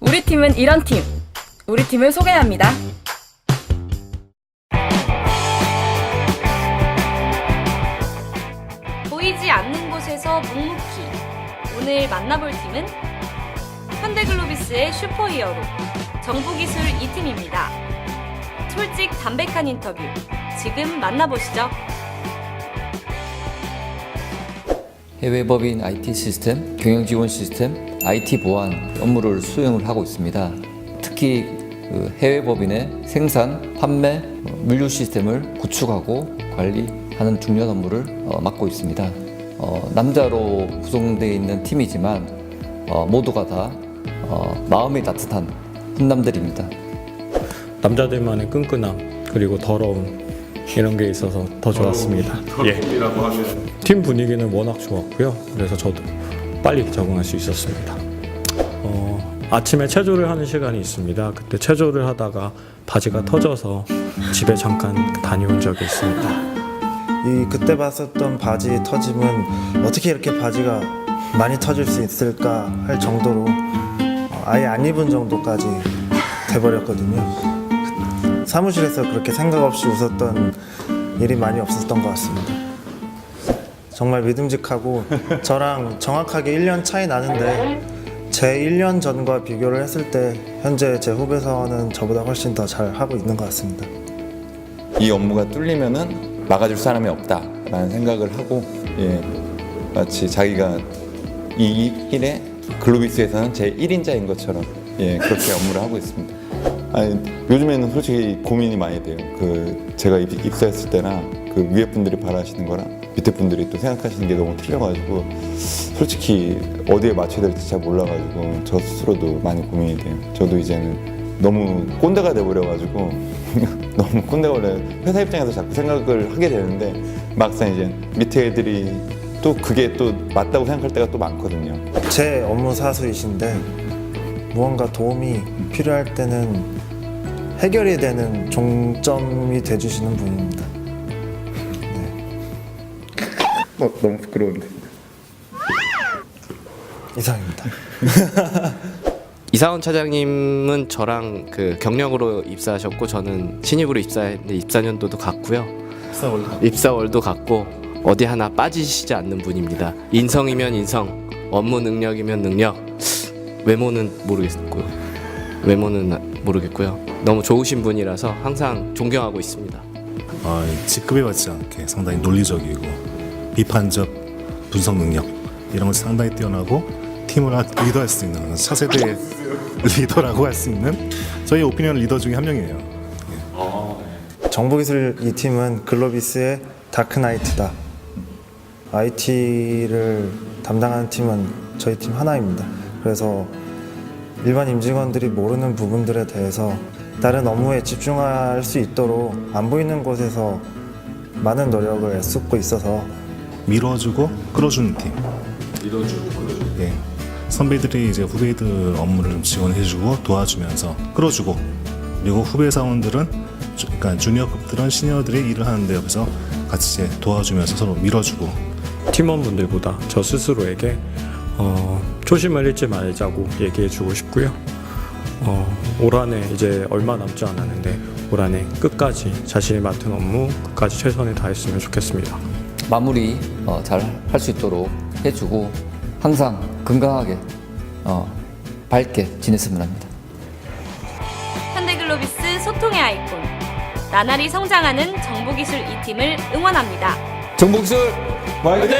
우리 팀은 이런 팀. 우리 팀을 소개합니다. 보이지 않는 곳에서 묵묵히 오늘 만나볼 팀은 현대글로비스의 슈퍼히어로 정보기술 2팀입니다. 솔직 담백한 인터뷰 지금 만나보시죠. 해외 법인 IT 시스템, 경영 지원 시스템, IT 보안 업무를 수행을 하고 있습니다. 특히 그 해외 법인의 생산, 판매, 어, 물류 시스템을 구축하고 관리하는 중요한 업무를 어, 맡고 있습니다. 어, 남자로 구성되어 있는 팀이지만 어, 모두가 다 어, 마음이 따뜻한 훈남들입니다. 남자들만의 끈끈함 그리고 더러움 이런 게 있어서 더 좋았습니다. 예. 팀 분위기는 워낙 좋았고요. 그래서 저도 빨리 적응할 수 있었습니다. 어, 아침에 체조를 하는 시간이 있습니다. 그때 체조를 하다가 바지가 터져서 집에 잠깐 다녀온 적이 있습니다. 이 그때 봤었던 바지 터짐은 어떻게 이렇게 바지가 많이 터질 수 있을까 할 정도로 어, 아예 안 입은 정도까지 돼버렸거든요. 사무실에서 그렇게 생각 없이 웃었던 일이 많이 없었던 것 같습니다. 정말 믿음직하고 저랑 정확하게 1년 차이 나는데 제 1년 전과 비교를 했을 때 현재 제 후배 사원은 저보다 훨씬 더 잘 하고 있는 것 같습니다. 이 업무가 뚫리면은 막아줄 사람이 없다라는 생각을 하고 예, 마치 자기가 이 일에 글로비스에서는 제 1인자인 것처럼 예, 그렇게 업무를 하고 있습니다. 아니, 요즘에는 솔직히 고민이 많이 돼요. 그 제가 입- 입사했을 때나 그 위에 분들이 바라시는 거랑 밑에 분들이 또 생각하시는 게 너무 틀려가지고 솔직히 어디에 맞춰야 될지 잘 몰라가지고 저 스스로도 많이 고민이 돼요. 저도 이제는 너무 꼰대가 돼버려가지고 너무 꼰대가 돼 회사 입장에서 자꾸 생각을 하게 되는데 막상 이제 밑에 애들이 또 그게 또 맞다고 생각할 때가 또 많거든요. 제 업무 사수이신데 무언가 도움이 필요할 때는 해결이 되는 종점이 돼주시는 분입니다. 어, 너무 부끄러운데. 이상입니다. 이사원 차장님은 저랑 그 경력으로 입사하셨고 저는 신입으로 입사했는데 입사년도도 같고요. 입사월도 같고 어디 하나 빠지시지 않는 분입니다. 인성이면 인성, 업무 능력이면 능력, 외모는 모르겠고요. 외모는 모르겠고요. 너무 좋으신 분이라서 항상 존경하고 있습니다. 어, 직급에 맞지 않게 상당히 논리적이고 비판적 분석 능력 이런 걸 상당히 뛰어나고 팀을 하- 리더할 수 있는 차세대 리더라고 할 수 있는 저희 오피니언 리더 중에 한 명이에요. 정보기술 이 팀은 글로비스의 다크나이트다. IT를 담당하는 팀은 저희 팀 하나입니다. 그래서 일반 임직원들이 모르는 부분들에 대해서 다른 업무에 집중할 수 있도록 안 보이는 곳에서 많은 노력을 애쓰고 있어서 밀어주고 끌어주는 팀. 밀어주고 끌어주고. 예. 선배들이 이제 후배들 업무를 지원해주고 도와주면서 끌어주고 그리고 후배 사원들은 주, 그러니까 주니어급들은 시니어들이 일을 하는데 옆에서 같이 이제 도와주면서 서로 밀어주고 팀원분들보다 저 스스로에게 어, 초심을 잃지 말자고 얘기해주고 싶고요. 어, 올 한해 이제 얼마 남지 않았는데 올 한해 끝까지 자신이 맡은 업무 끝까지 최선을 다했으면 좋겠습니다. 마무리 어, 잘할 수 있도록 해주고 항상 건강하게 어, 밝게 지냈으면 합니다. 현대글로비스 소통의 아이콘 나날이 성장하는 정보기술 2팀을 응원합니다. 정복술 화이팅!